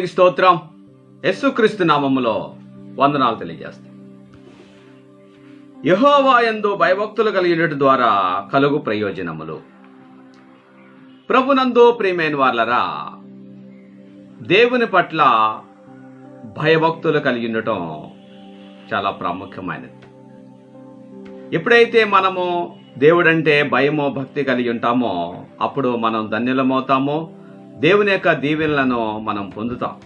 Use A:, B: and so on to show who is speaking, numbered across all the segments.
A: దేవునికి స్తోత్రం. యస్సుక్రీస్తు నామములో వందనాలు తెలియజేస్తాం. యహోవాయందు భయభక్తులు కలిగినటు ద్వారా కలుగు ప్రయోజనములు. ప్రభునందు ప్రియమైన వాళ్ళరా దేవుని పట్ల భయభక్తులు కలిగి ఉండటం చాలా ప్రాముఖ్యమైనది. ఎప్పుడైతే మనము దేవుడంటే భయమో భక్తి కలిగి ఉంటామో అప్పుడు మనం ధన్యులమవుతామో దేవుని యొక్క దీవెనలను మనం పొందుతాం.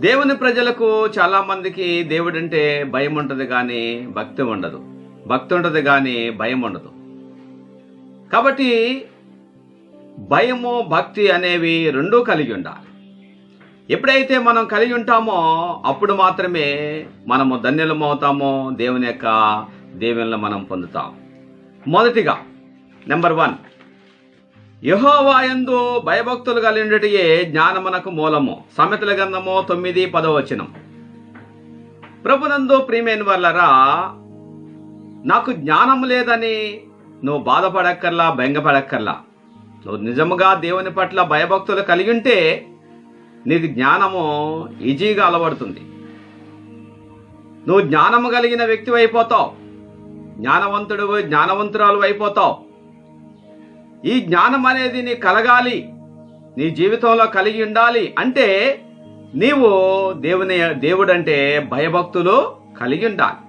A: దేవుని ప్రజలకు చాలా మందికి దేవుడంటే భయం ఉంటుంది కానీ భక్తి ఉండదు. భక్తి ఉండదు కానీ భయం ఉండదు. కాబట్టి భయము భక్తి అనేవి రెండూ కలిగి ఉండాలి. ఎప్పుడైతే మనం కలిగి ఉంటామో అప్పుడు మాత్రమే మనము ధన్యులమవుతామో దేవుని యొక్క దేవుళ్ళ మనం పొందుతాం. మొదటిగా నెంబర్ వన్. యహోవాయందు భయభక్తులు కలిగినటియే జ్ఞానమునకు మూలము. సమితల గంధము తొమ్మిది పదవచనం ప్రభునందు ప్రియమైన వల్లరా నాకు జ్ఞానం లేదని నువ్వు బాధపడక్కర్లా బెంగపడక్కర్లా. నువ్వు నిజముగా దేవుని పట్ల భయభక్తులు కలిగి ఉంటే నీకు జ్ఞానము ఈజీగా అలవడుతుంది. నువ్వు జ్ఞానము కలిగిన వ్యక్తి అయిపోతావు. జ్ఞానవంతుడు జ్ఞానవంతురాలు అయిపోతావు. ఈ జ్ఞానం అనేది నీ కలగాలి నీ జీవితంలో కలిగి ఉండాలి అంటే నీవు దేవుని దేవుడంటే భయభక్తులు కలిగి ఉండాలి.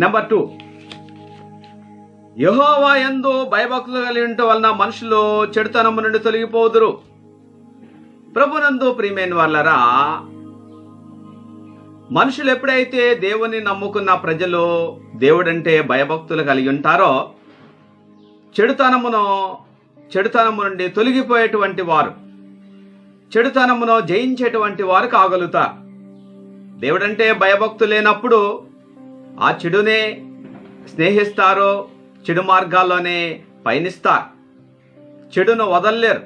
A: నెంబర్ టూ యహోవా ఎందు భయభక్తులు కలిగి ఉండటం వలన మనుషులు చెడుతనము నుండి తొలగిపోదురు. ప్రభునందు ప్రియమైన వాళ్ళరా మనుషులు ఎప్పుడైతే దేవుని నమ్ముకున్న ప్రజలు దేవుడంటే భయభక్తులు కలిగి ఉంటారో చెడుతనమును చెడుతనము నుండి తొలగిపోయేటువంటి వారు. చెడుతనమును జయించేటువంటి వారు కాగలుగుతారు. దేవుడంటే భయభక్తు లేనప్పుడు ఆ చెడునే స్నేహిస్తారో చెడు మార్గాల్లోనే పయనిస్తారు. చెడును వదలలేరు.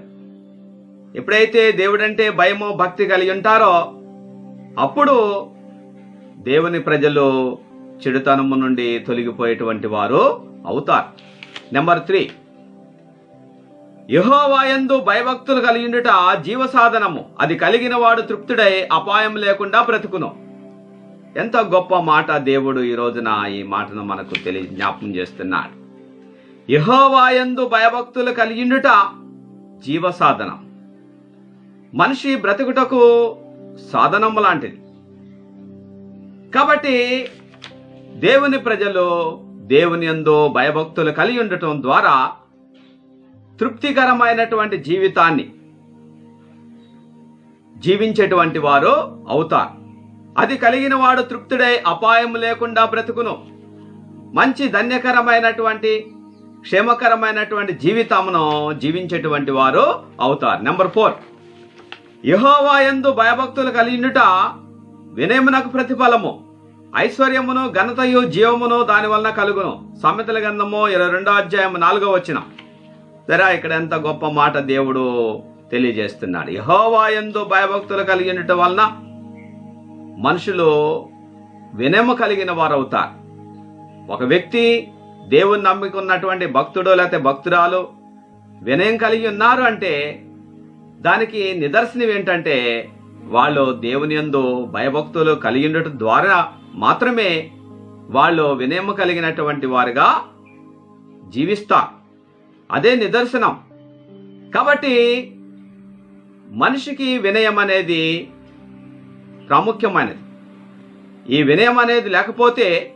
A: ఎప్పుడైతే దేవుడంటే భయము భక్తి కలిగి ఉంటారో అప్పుడు దేవుని ప్రజలు చెడుతనము నుండి తొలగిపోయేటువంటి వారు అవుతారు. నెంబర్ త్రీ యహోవాయందు భయభక్తులు కలిగిండుట జీవ సాధనము అది కలిగిన వాడు తృప్తుడై అపాయం లేకుండా బ్రతుకును. ఎంత గొప్ప మాట దేవుడు ఈ రోజున ఈ మాటను మనకు తెలియ జ్ఞాపం చేస్తున్నాడు. యహోవాయందు భయభక్తులు కలిగిండుట జీవ సాధనం మనిషి బ్రతుకుటకు సాధనము లాంటిది. కాబట్టి దేవుని ప్రజలు దేవుని ఎందో భయభక్తులు కలిగి ఉండటం ద్వారా తృప్తికరమైనటువంటి జీవితాన్ని జీవించేటువంటి వారు అవుతారు. అది కలిగిన వాడు తృప్తుడై అపాయం లేకుండా బ్రతుకును. మంచి ధన్యకరమైనటువంటి క్షేమకరమైనటువంటి జీవితమును జీవించేటువంటి వారు అవుతారు. నెంబర్ ఫోర్ యహోవా ఎందు భయభక్తులు కలిగినట వినయమునకు ప్రతిఫలము. ఐశ్వర్యమును ఘనతయు జీవమును దాని వలన కలుగును. సమితల గంధము ఇరవై రెండో అధ్యాయం నాలుగో వచ్చిన సరే ఇక్కడ ఎంత గొప్ప మాట దేవుడు తెలియజేస్తున్నాడు. యహోవాయందు భయభక్తులు కలిగినట వలన మనుషులు వినయము కలిగిన వారు అవుతారు ఒక వ్యక్తి దేవుని నమ్ముకున్నటువంటి భక్తుడు లేకపోతే భక్తురాలు వినయం కలిగి ఉన్నారు అంటే దానికి నిదర్శనం ఏంటంటే వాళ్ళు దేవుని ఎందు భయభక్తులు కలిగి ఉండటం ద్వారా మాత్రమే వాళ్ళు వినయము కలిగినటువంటి వారుగా జీవిస్తారు. అదే నిదర్శనం. కాబట్టి మనిషికి వినయం అనేది ప్రాముఖ్యమైనది. ఈ వినయం అనేది లేకపోతే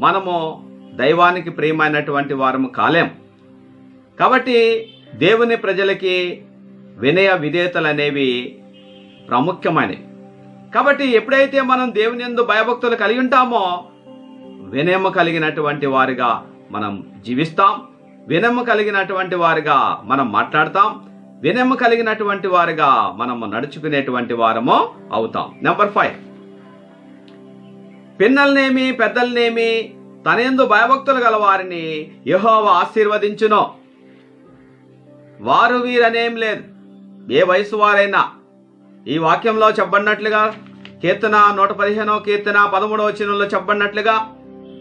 A: మనము దైవానికి ప్రియమైనటువంటి వారము కాలేం. కాబట్టి దేవుని ప్రజలకి వినయ విధేయతలు అనేవి ప్రాముఖ్యమైనవి. కాబట్టి ఎప్పుడైతే మనం దేవుని ఎందు భయభక్తులు కలిగి ఉంటామో వినయము కలిగినటువంటి వారిగా మనం జీవిస్తాం. వినయము కలిగినటువంటి వారిగా మనం మాట్లాడతాం. వినయము కలిగినటువంటి వారిగా మనము నడుచుకునేటువంటి వారము అవుతాం. నెంబర్ ఫైవ్ పిన్నల్నేమి పెద్దలనేమి తనేందు భయభక్తులు గల వారిని యహోవ ఆశీర్వదించును. వారు వీరనేం లేదు. ఏ వయసు వారైనా ఈ వాక్యంలో చెప్పబడినట్లుగా కీర్తన నూట పదిహేనో కీర్తన పదమూడవ వచనంలో చెప్పబడినట్లుగా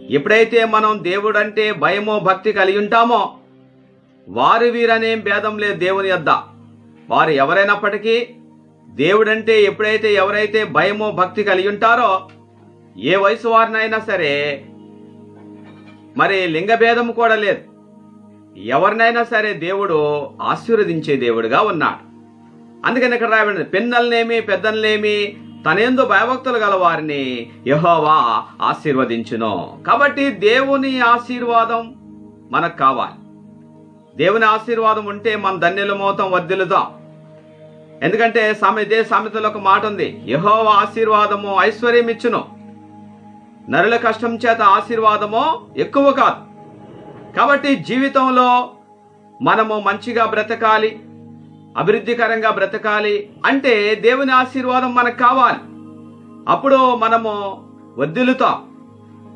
A: ఎప్పుడైతే మనం దేవుడంటే భయమో భక్తి కలిగి ఉంటామో వారు వీరనేం భేదం లేదు దేవుని యొద్ద. వారు ఎవరైనప్పటికీ దేవుడంటే ఎప్పుడైతే ఎవరైతే భయమో భక్తి కలిగి ఉంటారో ఏ వయసు వారినైనా సరే మరి లింగభేదం కూడా లేదు. ఎవరినైనా సరే దేవుడు ఆశీర్వదించే దేవుడుగా ఉన్నాడు. అందుకని ఇక్కడ రాయబడింది పిన్నల్నేమి పెద్దల్నేమి తనేందు భయభక్తులు గల వారిని యహోవా ఆశీర్వదించును. కాబట్టి దేవుని ఆశీర్వాదం మనకు కావాలి. దేవుని ఆశీర్వాదం ఉంటే మన ధన్యులమవుతాం వర్ధిల్లుతాం ఎందుకంటే సామె ఇదే సామెతలో ఒక మాట ఉంది యహోవ ఆశీర్వాదము ఐశ్వర్యం ఇచ్చును నరుల కష్టం చేత ఆశీర్వాదము ఎక్కువ కాదు. కాబట్టి జీవితంలో మనము మంచిగా బ్రతకాలి అభివృద్ధికరంగా బ్రతకాలి అంటే దేవుని ఆశీర్వాదం మనకు కావాలి. అప్పుడు మనము వద్దులుతాం.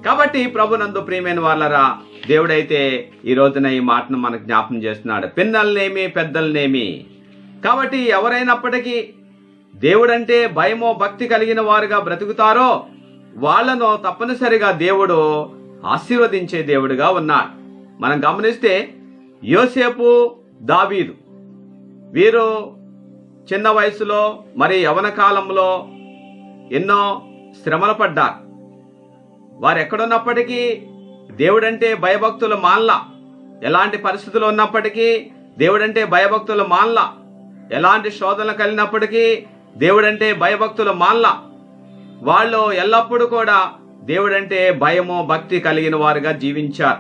A: కాబట్టి ప్రభునందు ప్రియమైన వాళ్ళరా దేవుడైతే ఈ రోజున ఈ మాటను మనకు జ్ఞాపం చేస్తున్నాడు. పిన్నల్నేమి పెద్దలనేమి. కాబట్టి ఎవరైనప్పటికీ దేవుడంటే భయమో భక్తి కలిగిన వారుగా బ్రతుకుతారో వాళ్ళను తప్పనిసరిగా దేవుడు ఆశీర్వదించే దేవుడుగా ఉన్నాడు. మనం గమనిస్తే యోసేపు దావీదు వీరు చిన్న వయసులో మరి యవన కాలంలో ఎన్నో శ్రమలు పడ్డారు. వారు ఎక్కడున్నప్పటికీ దేవుడంటే భయభక్తుల మాన్లా. ఎలాంటి పరిస్థితులు ఉన్నప్పటికీ దేవుడంటే భయభక్తుల మాన్లా. ఎలాంటి శోధనలు కలిగినప్పటికీ దేవుడంటే భయభక్తుల మాన్లా. వాళ్ళు ఎల్లప్పుడూ కూడా దేవుడంటే భయము భక్తి కలిగిన వారుగా జీవించారు.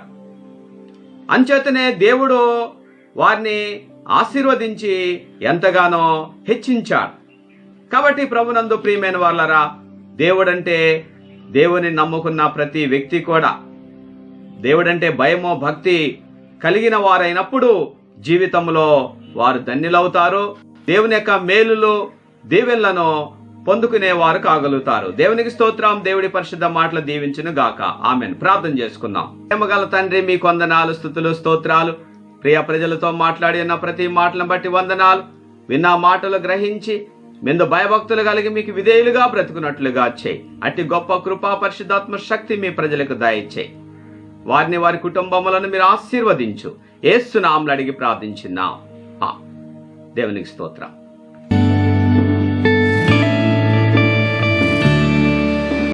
A: అంచేతనే దేవుడు వారిని ఆశీర్వదించి ఎంతగానో హెచ్చించాడు. కాబట్టి ప్రభునందు ప్రియమైన వాళ్ళరా దేవుడంటే దేవుని నమ్ముకున్న ప్రతి వ్యక్తి కూడా దేవుడంటే భయమో భక్తి కలిగిన వారైనప్పుడు జీవితంలో వారు ధన్యులవుతారు దేవుని యొక్క మేలులు దీవెనలను పొందుకునేవారు కాగలుగుతారు. దేవునికి స్తోత్రం దేవుడి పరిశుద్ధ మాటలు దీవించును గాక ఆమెను. ప్రార్థన చేసుకుందాం. ప్రేమగల తండ్రి మీ కొందనాలు స్థుతులు స్తోత్రాలు. ప్రియ ప్రజలతో మాట్లాడి ఉన్న ప్రతి మాటలను బట్టి వందనాలు. విన్న మాటలు గ్రహించి మిందు భయభక్తులు కలిగి మీకు విధేయులుగా బ్రతుకున్నట్లుగా చేయి. అట్టి గొప్ప కృపా పరిశుద్ధాత్మ శక్తి మీ ప్రజలకు దయచేయి. వారిని వారి కుటుంబములను మీరు ఆశీర్వదించు. ఏసునాములు అడిగి ప్రార్థించున్నాం. దేవునికి స్తోత్రం.